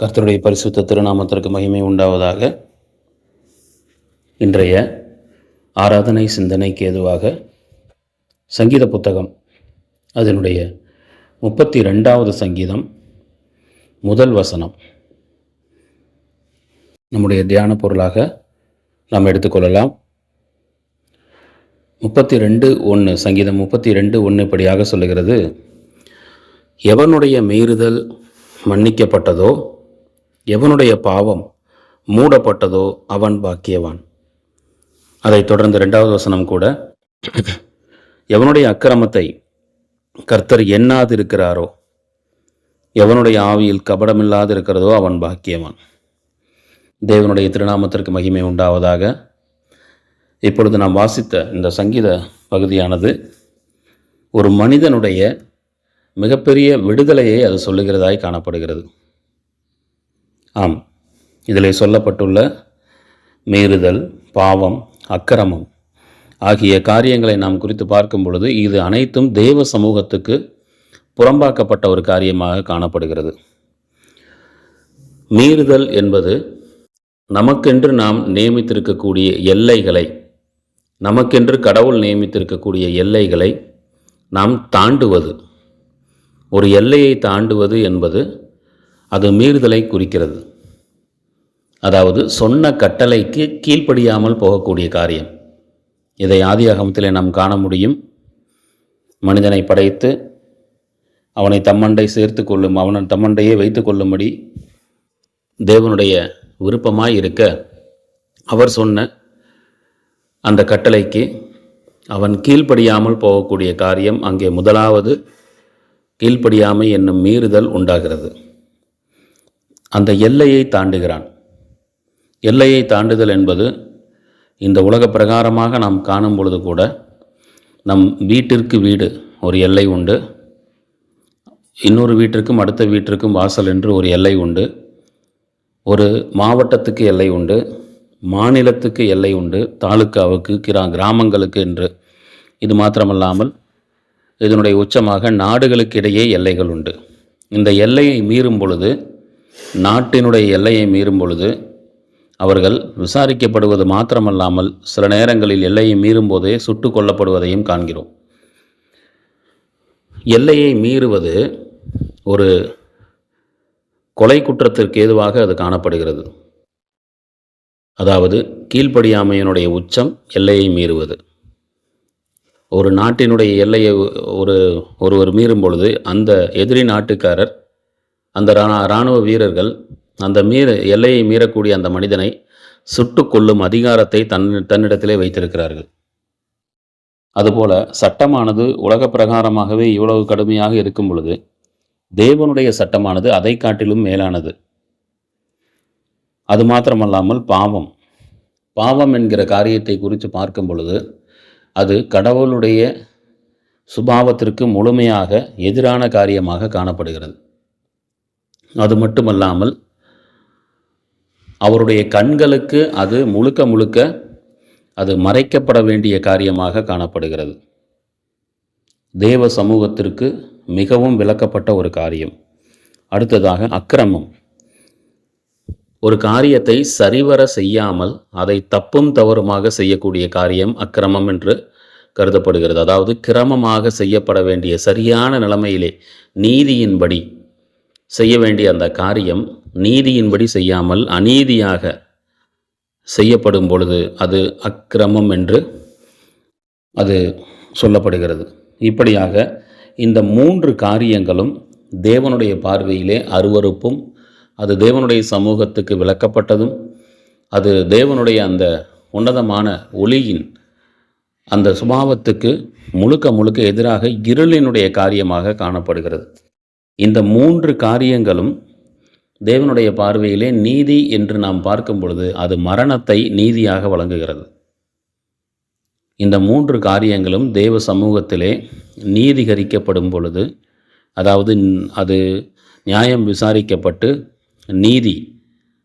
கர்த்தருடைய பரிசுத்த திருநாமத்திற்கு மகிமை உண்டாவதாக. இன்றைய ஆராதனை சிந்தனைக்கு ஏதுவாக சங்கீத புத்தகம் அதனுடைய முப்பத்தி ரெண்டாவது சங்கீதம் முதல் வசனம். நம்முடைய தியான பொருளாக நாம் எடுத்துக்கொள்ளலாம். முப்பத்தி ரெண்டு ஒன்று சங்கீதம் முப்பத்தி ரெண்டு ஒன்று இப்படியாக சொல்லுகிறது. எவனுடைய மீறுதல் மன்னிக்கப்பட்டதோ எவனுடைய பாவம் மூடப்பட்டதோ அவன் பாக்கியவான். அதைத் தொடர்ந்து ரெண்டாவது வசனம் கூட எவனுடைய அக்கிரமத்தை கர்த்தர் எண்ணாதிருக்கிறாரோ எவனுடைய ஆவியில் கபடமில்லாது இருக்கிறதோ அவன் பாக்கியவான். தேவனுடைய திருநாமத்திற்கு மகிமை உண்டாவதாக இப்பொழுது நாம் வாசித்த இந்த சங்கீத பகுதியானது ஒரு மனிதனுடைய மிகப்பெரிய விடுதலையை அது சொல்லுகிறதாய் காணப்படுகிறது. ஆம். இதில் சொல்லப்பட்டுள்ள மீறுதல் பாவம் அக்கிரமம் ஆகிய காரியங்களை நாம் குறித்து பார்க்கும் பொழுது இது அனைத்தும் தேவ சமூகத்துக்கு புறம்பாக்கப்பட்ட ஒரு காரியமாக காணப்படுகிறது. மீறுதல் என்பது நமக்கென்று நாம் நியமித்திருக்கக்கூடிய எல்லைகளை நமக்கென்று கடவுள் நியமித்திருக்கக்கூடிய எல்லைகளை நாம் தாண்டுவது. ஒரு எல்லையை தாண்டுவது என்பது அது மீறுதலை குறிக்கிறது. அதாவது சொன்ன கட்டளைக்கு கீழ்ப்படியாமல் போகக்கூடிய காரியம். இதை ஆதியாகமத்திலே நாம் காண முடியும். மனிதனை படைத்து அவனை தம்மண்டை சேர்த்து கொள்ளும் அவனை தம்மண்டையே வைத்து கொள்ளும்படி தேவனுடைய விருப்பமாய் இருக்க அவர் சொன்ன அந்த கட்டளைக்கு அவன் கீழ்ப்படியாமல் போகக்கூடிய காரியம் அங்கே முதலாவது கீழ்ப்படியாமை என்னும் மீறுதல் உண்டாகிறது. அந்த எல்லையை தாண்டுகிறான். எல்லையை தாண்டுதல் என்பது இந்த உலக பிரகாரமாக நாம் காணும் பொழுது கூட நம் வீட்டிற்கு வீடு ஒரு எல்லை உண்டு. இன்னொரு வீட்டிற்கும் அடுத்த வீட்டிற்கும் வாசல் என்று ஒரு எல்லை உண்டு. ஒரு மாவட்டத்துக்கு எல்லை உண்டு. மாநிலத்துக்கு எல்லை உண்டு. தாலுக்காவுக்கு கிரா கிராமங்களுக்கு என்று. இது மாத்திரமல்லாமல் இதனுடைய உச்சமாக நாடுகளுக்கு இடையே எல்லைகள் உண்டு. இந்த எல்லையை மீறும் பொழுது நாட்டினுடைய எல்லையை மீறும் பொழுது அவர்கள் விசாரிக்கப்படுவது மாத்திரமல்லாமல் சில நேரங்களில் எல்லையை மீறும் போதே சுட்டு கொல்லப்படுவதையும் காண்கிறோம். எல்லையை மீறுவது ஒரு கொலை குற்றத்திற்கு ஏதுவாக அது காணப்படுகிறது. அதாவது கீழ்ப்படியாமையினுடைய உச்சம் எல்லையை மீறுவது. ஒரு நாட்டினுடைய எல்லையை ஒரு ஒருவர் மீறும் பொழுது அந்த எதிரி நாட்டுக்காரர் அந்த இராணுவ வீரர்கள் அந்த மீற எல்லையை மீறக்கூடிய அந்த மனிதனை சுட்டு கொள்ளும் அதிகாரத்தை தன் தன்னிடத்திலே வைத்திருக்கிறார்கள். அதுபோல சட்டமானது உலக பிரகாரமாகவே இவ்வளவு கடுமையாக இருக்கும் பொழுது தேவனுடைய சட்டமானது அதை காட்டிலும் மேலானது. அது மாத்திரமல்லாமல் பாவம். பாவம் என்கிற காரியத்தை குறித்து பார்க்கும் பொழுது அது கடவுளுடைய சுபாவத்திற்கு முழுமையாக எதிரான காரியமாக காணப்படுகிறது. அது மட்டுமல்லாமல் அவருடைய கண்களுக்கு அது முழுக்க முழுக்க அது மறைக்கப்பட வேண்டிய காரியமாக காணப்படுகிறது. தேவ சமூகத்திற்கு மிகவும் விளக்கப்பட்ட ஒரு காரியம். அடுத்ததாக அக்கிரமம். ஒரு காரியத்தை சரிவர செய்யாமல் அதை தப்பும் தவறுமாக செய்யக்கூடிய காரியம் அக்கிரமம் என்று கருதப்படுகிறது. அதாவது கிரமமாக செய்யப்பட வேண்டிய சரியான நிலைமையிலே நீதியின்படி செய்ய வேண்டிய அந்த காரியம் நீதியின்படி செய்யாமல் அநீதியாக செய்யப்படும் பொழுது அது அக்கிரமம் என்று அது சொல்லப்படுகிறது. இப்படியாக இந்த மூன்று காரியங்களும் தேவனுடைய பார்வையிலே அருவறுப்பும் அது தேவனுடைய சமூகத்துக்கு விளக்கப்பட்டதும் அது தேவனுடைய அந்த உன்னதமான ஒளியின் அந்த சுபாவத்துக்கு முழுக்க முழுக்க எதிராக இருளினுடைய காரியமாக காணப்படுகிறது. இந்த மூன்று காரியங்களும் தேவனுடைய பார்வையிலே நீதி என்று நாம் பார்க்கும் பொழுது அது மரணத்தை நீதியாக வழங்குகிறது. இந்த மூன்று காரியங்களும் தேவ சமூகத்திலே நீதிகரிக்கப்படும் பொழுது அதாவது அது நியாயம் விசாரிக்கப்பட்டு நீதி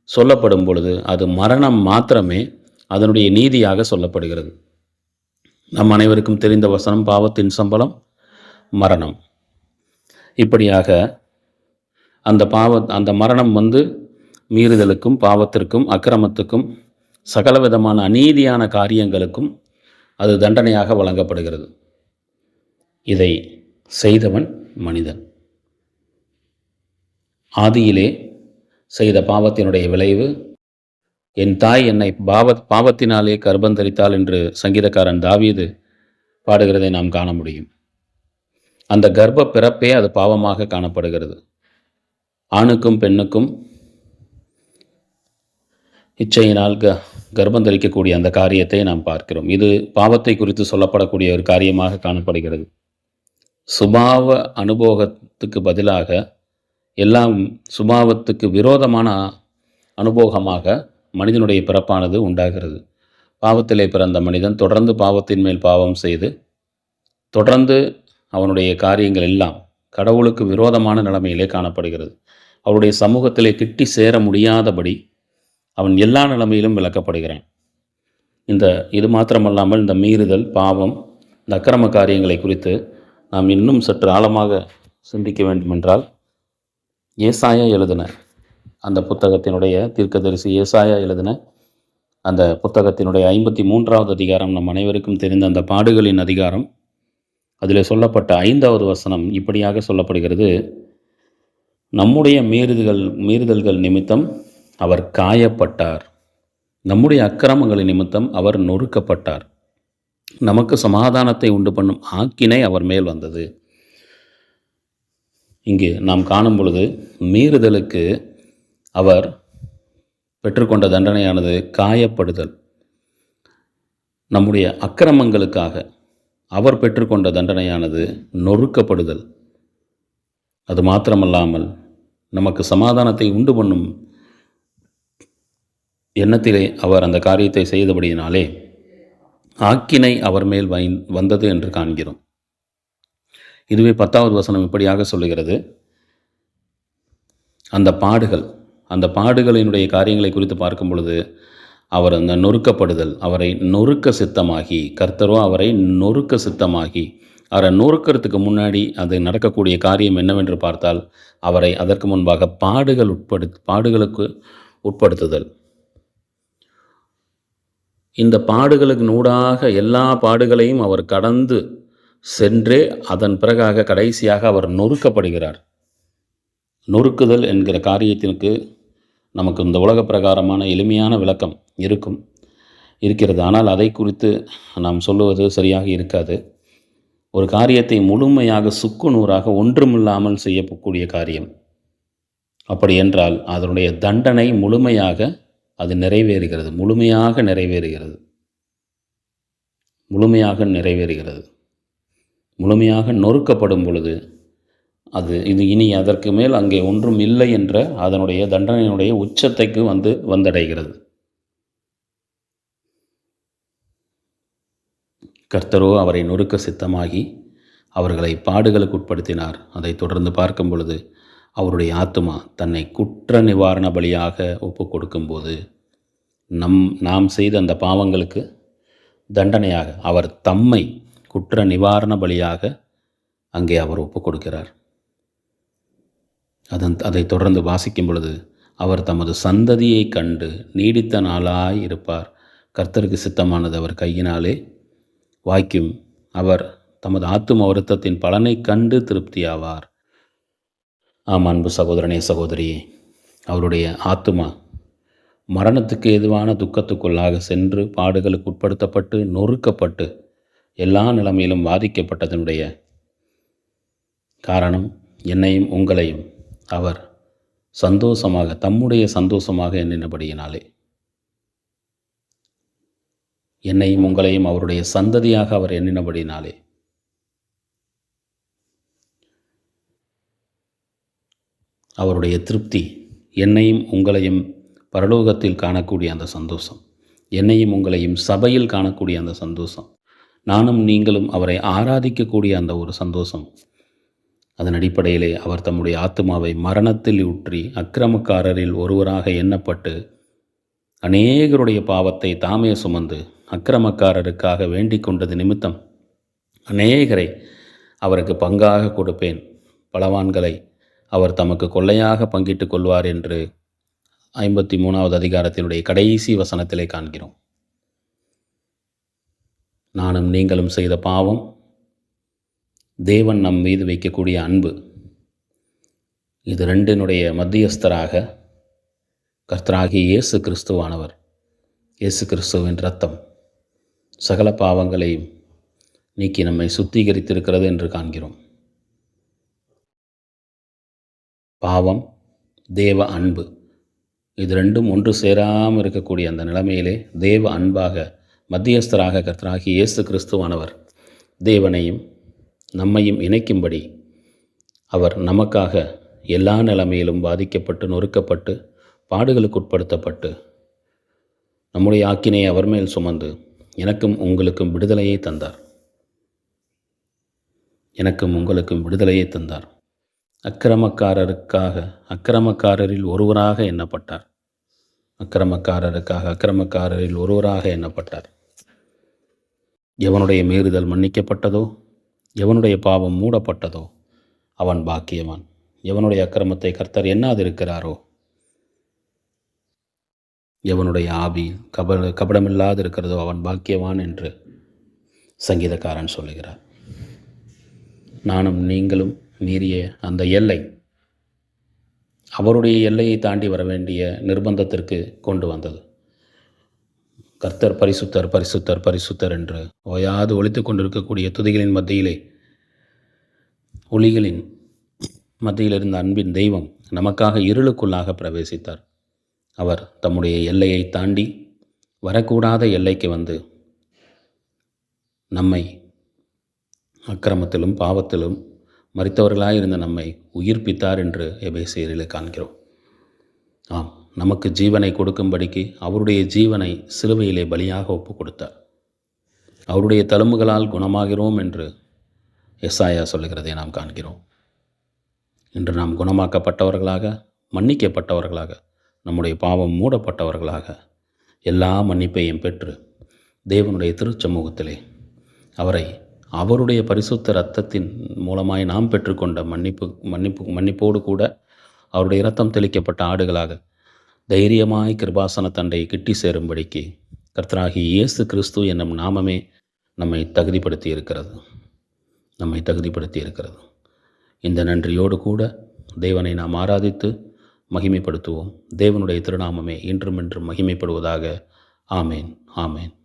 சொல்லப்படும் பொழுது அது மரணம் மாத்திரமே அதனுடைய நீதியாக சொல்லப்படுகிறது. நம் அனைவருக்கும் தெரிந்த வசனம் பாவத்தின் சம்பளம் மரணம். இப்படியாக அந்த பாவ அந்த மரணம் வந்து மீறுதலுக்கும் பாவத்திற்கும் அக்கிரமத்துக்கும் சகலவிதமான அநீதியான காரியங்களுக்கும் அது தண்டனையாக வழங்கப்படுகிறது. இதை செய்தவன் மனிதன். ஆதியிலே செய்த பாவத்தினுடைய விளைவு என் தாய் என்னை பாவ பாவத்தினாலே கர்ப்பந்தரித்தாள் என்று சங்கீதக்காரன் தாவீது பாடுகிறதை நாம் காண முடியும். அந்த கர்ப்ப பிறப்பே அது பாவமாக காணப்படுகிறது. ஆணுக்கும் பெண்ணுக்கும் இச்சையினால் க கர்ப்பம் தரிக்கக்கூடிய அந்த காரியத்தை நாம் பார்க்கிறோம். இது பாவத்தை குறித்து சொல்லப்படக்கூடிய ஒரு காரியமாக காணப்படுகிறது. சுபாவ அனுபோகத்துக்கு பதிலாக எல்லாம் சுபாவத்துக்கு விரோதமான அனுபோகமாக மனிதனுடைய பிறப்பானது உண்டாகிறது. பாவத்திலே பிறந்த மனிதன் தொடர்ந்து பாவத்தின் மேல் பாவம் செய்து தொடர்ந்து அவனுடைய காரியங்கள் எல்லாம் கடவுளுக்கு விரோதமான நிலைமையிலே காணப்படுகிறது. அவருடைய சமூகத்திலே கிட்டி சேர முடியாதபடி அவன் எல்லா நிலைமையிலும் விளக்கப்படுகிறான். இந்த இது மாத்திரமல்லாமல் இந்த மீறுதல் பாவம் இந்த அக்கிரம காரியங்களை குறித்து நாம் இன்னும் சற்று ஆழமாக சிந்திக்க வேண்டுமென்றால் ஏசாயா எழுதின அந்த புத்தகத்தினுடைய தீர்க்கதரிசி ஏசாயா எழுதின அந்த புத்தகத்தினுடைய ஐம்பத்தி மூன்றாவது அதிகாரம் நம் அனைவருக்கும் தெரிந்த அந்த பாடுகளின் அதிகாரம் அதில் சொல்லப்பட்ட ஐந்தாவது வசனம் இப்படியாக சொல்லப்படுகிறது. நம்முடைய மீறுதல்கள் மீறுதல்கள் நிமித்தம் அவர் காயப்பட்டார். நம்முடைய அக்கிரமங்களின் நிமித்தம் அவர் நொறுக்கப்பட்டார். நமக்கு சமாதானத்தை உண்டு பண்ணும் ஆக்கினை அவர் மேல் வந்தது. இங்கு நாம் காணும் பொழுது மீறுதலுக்கு அவர் பெற்றுக்கொண்ட தண்டனையானது காயப்படுதல். நம்முடைய அக்கிரமங்களுக்காக அவர் பெற்றுக்கொண்ட தண்டனையானது நொறுக்கப்படுதல். அது மாத்திரமல்லாமல் நமக்கு சமாதானத்தை உண்டு பண்ணும் எண்ணத்திலே அவர் அந்த காரியத்தை செய்தபடியினாலே ஆக்கினை அவர் மேல் வை வந்தது என்று காண்கிறோம். இதுவே பத்தாவது வசனம் இப்படியாக சொல்லுகிறது. அந்த பாடுகள் அந்த பாடுகளினுடைய காரியங்களை குறித்து பார்க்கும் பொழுது அவர் அந்த நொறுக்கப்படுதல் அவரை நொறுக்க சித்தமாகி கர்த்தரோ அவரை நொறுக்க சித்தமாகி அவரை நொறுக்கிறதுக்கு முன்னாடி அது நடக்கக்கூடிய காரியம் என்னவென்று பார்த்தால் அவரை அதற்கு முன்பாக பாடுகள் உட்படு பாடுகளுக்கு உட்படுத்துதல். இந்த பாடுகளுக்கு நூடாக எல்லா பாடுகளையும் அவர் கடந்து சென்றே அதன் பிறகாக கடைசியாக அவர் நொறுக்கப்படுகிறார். நொறுக்குதல் என்கிற காரியத்திற்கு நமக்கு இந்த உலக பிரகாரமான எளிமையான விளக்கம் இருக்கும் இருக்கிறது. ஆனால் அதை குறித்து நாம் சொல்லுவது சரியாக இருக்காது. ஒரு காரியத்தை முழுமையாக சுக்கு நூறாக ஒன்றுமில்லாமல் செய்யக்கூடிய காரியம். அப்படி என்றால் அதனுடைய தண்டனை முழுமையாக அது நிறைவேறுகிறது. முழுமையாக நிறைவேறுகிறது. முழுமையாக நிறைவேறுகிறது. முழுமையாக நொறுக்கப்படும் பொழுது அது இது இனி அதற்கு மேல் அங்கே ஒன்றும் இல்லை என்ற அதனுடைய தண்டனையினுடைய உச்சத்தைக்கு வந்து வந்தடைகிறது. கர்த்தரோ அவரை நொறுக்க சித்தமாகி அவர்களை பாடுகளுக்கு உட்படுத்தினார் அதை தொடர்ந்து பார்க்கும் பொழுது அவருடைய ஆத்மா தன்னை குற்ற நிவாரண பலியாக ஒப்பு கொடுக்கும்போது நம் நாம் செய்த அந்த பாவங்களுக்கு தண்டனையாக அவர் தம்மை குற்ற நிவாரண பலியாக அங்கே அவர் ஒப்பு கொடுக்கிறார். அதன் அதை தொடர்ந்து வாசிக்கும் பொழுது அவர் தமது சந்ததியை கண்டு நீடித்த நாளாய் இருப்பார். கர்த்தருக்கு சித்தமானது அவர் கையினாலே வாய்க்கும். அவர் தமது ஆத்தும வருத்தத்தின் பலனை கண்டு திருப்தியாவார். ஆம் அன்பு சகோதரனே சகோதரியே அவருடைய ஆத்துமா மரணத்துக்கு எதுவான துக்கத்துக்குள்ளாக சென்று பாடுகளுக்கு உட்படுத்தப்பட்டு நொறுக்கப்பட்டு எல்லா நிலைமையிலும் பாதிக்கப்பட்டதனுடைய காரணம் என்னையும் உங்களையும். அவர் சந்தோஷமாக தம்முடைய சந்தோஷமாக எண்ணினபடியினாலே. என்னையும் உங்களையும் அவருடைய சந்ததியாக அவர் எண்ணினபடினாலே அவருடைய திருப்தி என்னையும் உங்களையும் பரலோகத்தில் காணக்கூடிய அந்த சந்தோஷம் என்னையும் உங்களையும் சபையில் காணக்கூடிய அந்த சந்தோஷம் நானும் நீங்களும் அவரை ஆராதிக்கக்கூடிய அந்த ஒரு சந்தோஷம் அதன் அடிப்படையிலே அவர் தம்முடைய ஆத்மாவை மரணத்தில் ஊற்றி அக்கிரமக்காரரில் ஒருவராக எண்ணப்பட்டு அநேகருடைய பாவத்தை தாமே சுமந்து அக்கிரமக்காரருக்காக வேண்டிக் கொண்டது நிமித்தம் அநேகரை அவருக்கு பங்காக கொடுப்பேன். பலவான்களை அவர் தமக்கு கொள்ளையாக பங்கிட்டுக் கொள்வார் என்று ஐம்பத்தி மூணாவது அதிகாரத்தினுடைய கடைசி வசனத்திலே காண்கிறோம். நானும் நீங்களும் செய்த பாவம் தேவன் நம் மீது வைக்கக்கூடிய அன்பு. இது ரெண்டினுடைய மத்தியஸ்தராக கர்த்தராகிய இயேசு கிறிஸ்துவானவர். இயேசு கிறிஸ்துவின் ரத்தம் சகல பாவங்களையும் நீக்கி நம்மை சுத்திகரித்திருக்கிறது என்று காண்கிறோம். பாவம் தேவ அன்பு. இது ரெண்டும் ஒன்று சேராமல் இருக்கக்கூடிய அந்த நிலைமையிலே தேவ அன்பாக மத்தியஸ்தராக கர்த்தராகி இயேசு கிறிஸ்துவானவர் தேவனையும் நம்மையும் இணைக்கும்படி அவர் நமக்காக எல்லா நிலைமையிலும் பாதிக்கப்பட்டு நொறுக்கப்பட்டு பாடுகளுக்கு உட்படுத்தப்பட்டு நம்முடைய ஆக்கினை அவர் மேல் சுமந்து எனக்கும் உங்களுக்கும் விடுதலையை தந்தார். எனக்கும் உங்களுக்கும் விடுதலையை தந்தார். அக்கிரமக்காரருக்காக அக்கிரமக்காரரில் ஒருவராக எண்ணப்பட்டார். அக்கிரமக்காரருக்காக அக்கிரமக்காரரில் ஒருவராக எண்ணப்பட்டார். எவனுடைய மீறுதல் மன்னிக்கப்பட்டதோ எவனுடைய பாவம் மூடப்பட்டதோ அவன் பாக்கியவான். எவனுடைய அக்கிரமத்தை கர்த்தர் எண்ணாதிருக்கிறாரோ எவனுடைய ஆவி கப கபடமில்லாது இருக்கிறதோ அவன் பாக்கியவான் என்று சங்கீதக்காரன் சொல்லுகிறார். நானும் நீங்களும் மீறிய அந்த எல்லை அவருடைய எல்லையை தாண்டி வர வேண்டிய நிர்பந்தத்திற்கு கொண்டு வந்தது. கர்த்தர் பரிசுத்தர் பரிசுத்தர் பரிசுத்தர் என்று ஓயாது ஒழித்து கொண்டிருக்கக்கூடிய துதிகளின் மத்தியிலே ஒளிகளின் மத்தியில் இருந்த அன்பின் தெய்வம் நமக்காக இருளுக்குள்ளாக பிரவேசித்தார். அவர் தம்முடைய எல்லையை தாண்டி வரக்கூடாத எல்லைக்கு வந்து நம்மை அக்கிரமத்திலும் பாவத்திலும் மறித்தவர்களாக இருந்த நம்மை உயிர்ப்பித்தார் என்று எபேசியரில் காண்கிறோம். ஆம். நமக்கு ஜீவனை கொடுக்கும்படிக்கு அவருடைய ஜீவனை சிலுவையிலே பலியாக ஒப்பு கொடுத்தார் அவருடைய தழும்புகளால் குணமாகிறோம் என்று எஸ்ஆயா சொல்லுகிறதை நாம் காண்கிறோம். இன்று நாம் குணமாக்கப்பட்டவர்களாக மன்னிக்கப்பட்டவர்களாக நம்முடைய பாவம் மூடப்பட்டவர்களாக எல்லா மன்னிப்பையும் பெற்று தேவனுடைய திருச்சமூகத்திலே அவரை அவருடைய பரிசுத்த இரத்தத்தின் மூலமாய் நாம் பெற்றுக்கொண்ட மன்னிப்பு மன்னிப்பு மன்னிப்போடு கூட அவருடைய இரத்தம் தெளிக்கப்பட்ட ஆடுகளாக தைரியமாய் கிருபாசன தண்டை கிட்டி சேரும்படிக்கு கர்த்தராகி இயேசு கிறிஸ்து என்னும் நாமமே நம்மை தகுதிப்படுத்தி இருக்கிறது நம்மை தகுதிப்படுத்தி இருக்கிறது இந்த நன்றியோடு கூட தேவனை நாம் ஆராதித்து மகிமைப்படுத்துவோம். தேவனுடைய திருநாமமே இன்றும் இன்றும் மகிமைப்படுவதாக. ஆமேன். ஆமேன்.